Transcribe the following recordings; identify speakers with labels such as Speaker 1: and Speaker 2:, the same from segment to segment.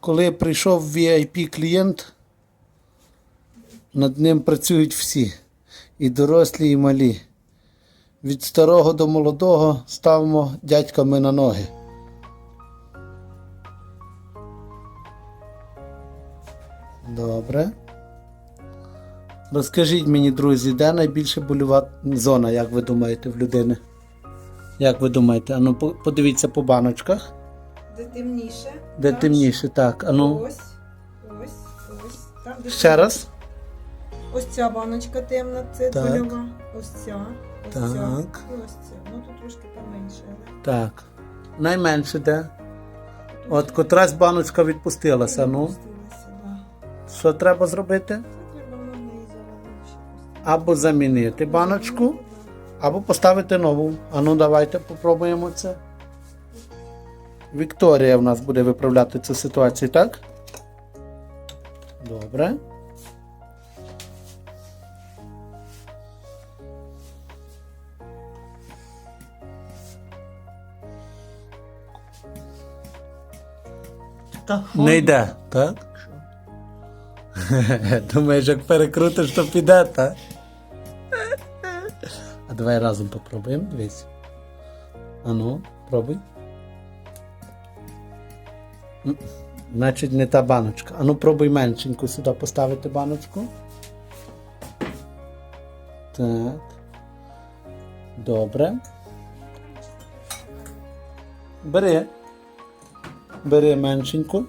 Speaker 1: коли прийшов VIP клієнт, над ним працюють всі. І дорослі, і малі. Від старого до молодого ставимо дядьками на ноги. Добре. Розкажіть мені, друзі, де найбільше больова зона, як ви думаєте, в людини? Як ви думаєте? Ану, по- подивіться по баночках.
Speaker 2: Де темніше.
Speaker 1: Де
Speaker 2: Там
Speaker 1: темніше, так. Ану,
Speaker 2: Ось, ось, ось. Там, де
Speaker 1: ще раз.
Speaker 2: Ось ця баночка темна, це
Speaker 1: Так.
Speaker 2: Ось ця, ось ця
Speaker 1: Так.
Speaker 2: і ось ця. Ну тут трошки поменше, але
Speaker 1: Так. Найменше де? От котрась баночка відпустилася. Ну,
Speaker 2: да.
Speaker 1: що треба зробити?
Speaker 2: Це треба можна і завалити.
Speaker 1: Або замінити баночку, або поставити нову. А ну давайте попробуємо це. Вікторія в нас буде виправляти цю ситуацію, так? Добре.
Speaker 3: Та
Speaker 1: Не йде, так? Думаєш, як перекрутиш, то піде, так? А давай разом попробуємо, дивись. Ану, пробуй. Значить, не та баночка. Ану, пробуй меншеньку сюди поставити баночку. Так. Добре. Бери. Бери меншеньку.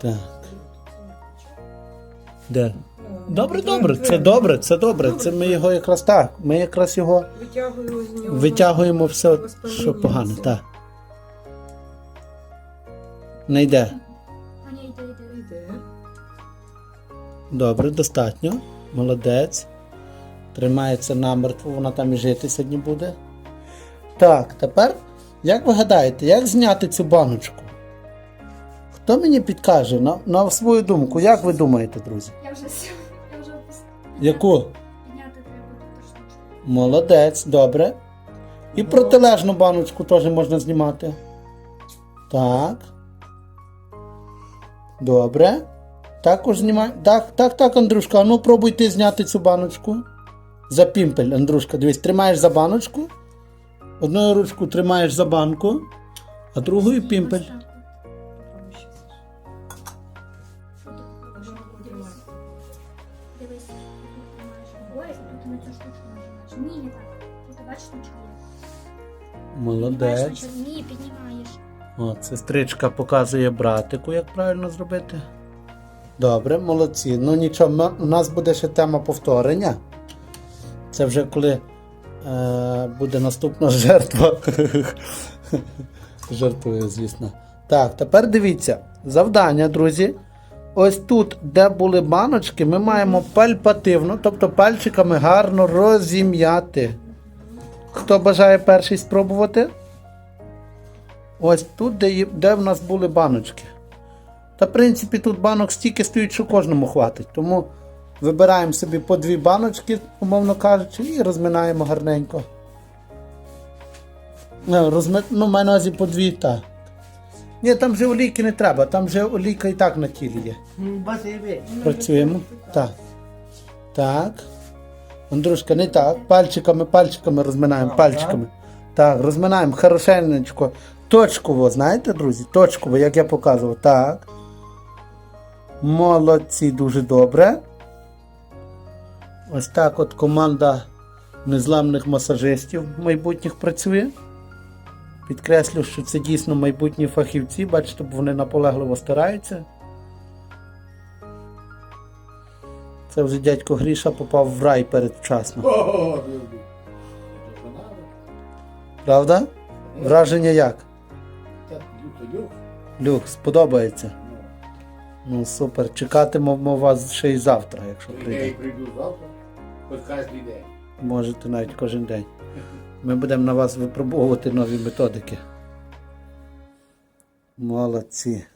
Speaker 1: Так. Де? Добре, добре, це добре, це добре. Це ми його якраз так. Ми якраз його
Speaker 2: Витягую з нього.
Speaker 1: витягуємо все, що погано. Так. Не йде.
Speaker 4: А ні, йде, йде.
Speaker 2: Йде.
Speaker 1: Добре, достатньо. Молодець. Тримається намертво, вона там і жити сьогодні буде. Так, тепер, як ви гадаєте, як зняти цю баночку? Хто мені підкаже на, на свою думку, як ви думаєте, друзі?
Speaker 4: Я вже я вже.
Speaker 1: Яку?
Speaker 4: Підняти треба.
Speaker 1: Молодець, добре. І протилежну баночку теж можна знімати. Так. Добре. Також знімай. Так, так, так, Андрюшка. А ну пробуй ти зняти цю баночку. За пімпель, Андрюшка. Дивись, тримаєш за баночку. Одною ручку тримаєш за банку, а другою пімпель. Молодець.
Speaker 4: Ні, піднімаєш.
Speaker 1: От, сестричка показує братику, як правильно зробити. Добре, молодці. Ну нічого, м- у нас буде ще тема повторення. Це вже коли е, буде наступна жертва. Жартую, звісно. Так, тепер дивіться. Завдання, друзі. Ось тут, де були баночки, ми маємо пальпативно, тобто пальчиками гарно розім'яти. Хто бажає перший спробувати? Ось тут, де, де в нас були баночки. Та, в принципі, тут банок стільки стоїть, що кожному хватить. Тому вибираємо собі по дві баночки, умовно кажучи, і розминаємо гарненько. Ну, розми... ну маю на увазі по дві, так. Ні, там вже олійки не треба, там вже олійка і так на тілі є. Працюємо. Так. Так. Андрюшка, не так. Пальчиками, пальчиками розминаємо, пальчиками. Так, розминаємо хорошенечко. Точково, знаєте, друзі? Точково, як я показував. Так. Молодці, дуже добре. Ось так от команда незламних масажистів майбутніх працює. Підкреслю, що це дійсно майбутні фахівці, бачите, бо вони наполегливо стараються. Це вже дядько Гріша попав в рай передвчасно.
Speaker 3: О,
Speaker 1: Правда? Враження як?
Speaker 3: Люкс, люк.
Speaker 1: Люк, сподобається. Ну супер. Чекатимемо вас ще й завтра, якщо
Speaker 3: Я прийду завтра, хоч кожен день.
Speaker 1: Можете навіть кожен день. Ми будемо на вас випробовувати нові методики. Молодці.